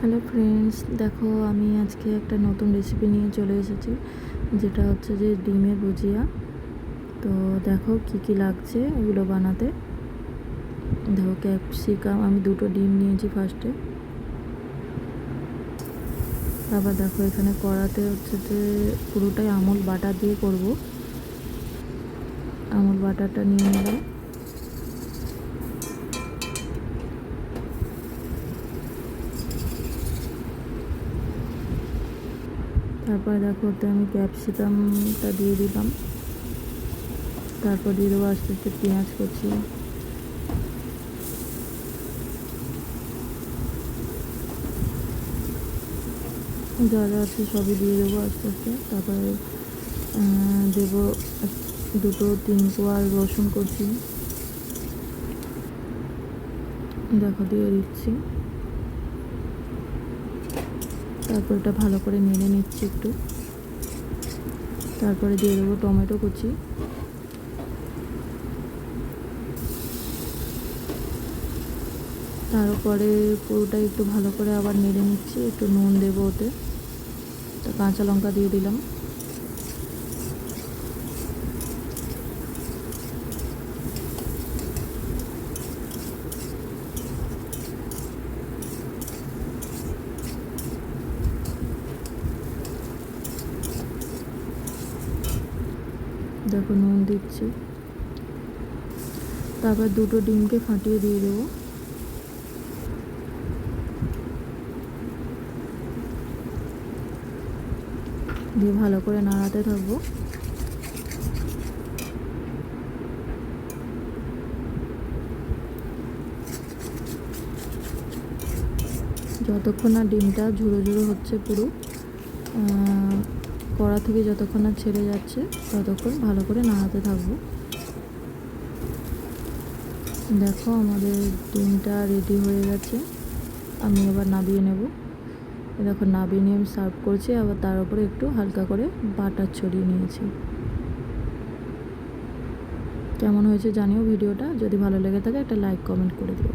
Hello friends দেখো আমি আজকে একটা নতুন রেসিপি নিয়ে চলে এসেছি, যেটা হচ্ছে যে ডিমের ভুজিয়া। তো দেখো কি কি লাগছে এগুলো বানাতে। দেখো ক্যাপসিকাম, আমি দুটো ডিম নিয়েছি ফার্স্টে তারপর দেখো এখানে কড়াতে হচ্ছে যে পুরোটাই আমুল বাটার দিয়ে করব। আমুল বাটারটা নিয়ে নিলাম। তারপরে দেখো ওতে আমি ক্যাপসিকামটা দিয়ে দিলাম। তারপর দিয়ে দেবো আস্তে আস্তে পেঁয়াজ করছি যা যা আছে সবই দিয়ে দেবো আস্তে আস্তে। তারপরে দেবো দুটো তিন কোয়া রসুন করছি দেখো দিয়ে দিচ্ছি। তারপর এটা ভালো করে নেড়ে নিচ্ছি একটু। তারপরে দিয়ে দেবো টমেটো কুচি। তারপরে পুরোটা একটু ভালো করে আবার নেড়ে নিচ্ছি, একটু নুন দেবো ওতে। তো কাঁচা লঙ্কা দিয়ে দিলাম। দেখো নুন দিচ্ছি। তারপর দুটো ডিমকে ফাটিয়ে দিয়ে দেবো। দিয়ে ভালো করে নাড়াতে থাকব। যতক্ষণ না ডিমটা ঝুড়ো ঝুড়ো হচ্ছে পুরো কড়া থেকে যতক্ষণ না ছেড়ে যাচ্ছে, ততক্ষণ ভালো করে নাড়াতে থাকব। দেখো আমাদের ডিমটা রেডি হয়ে গেছে। আমি এবার নাবিয়ে নেব। দেখো নাবিয়ে নিয়ে আমি সার্ভ করছি, আবার তার উপরে একটু হালকা করে বাটার ছড়িয়ে নিয়েছি। কেমন হয়েছে জানিও ভিডিওটা। যদি ভালো লেগে থাকে একটা লাইক কমেন্ট করে দিও।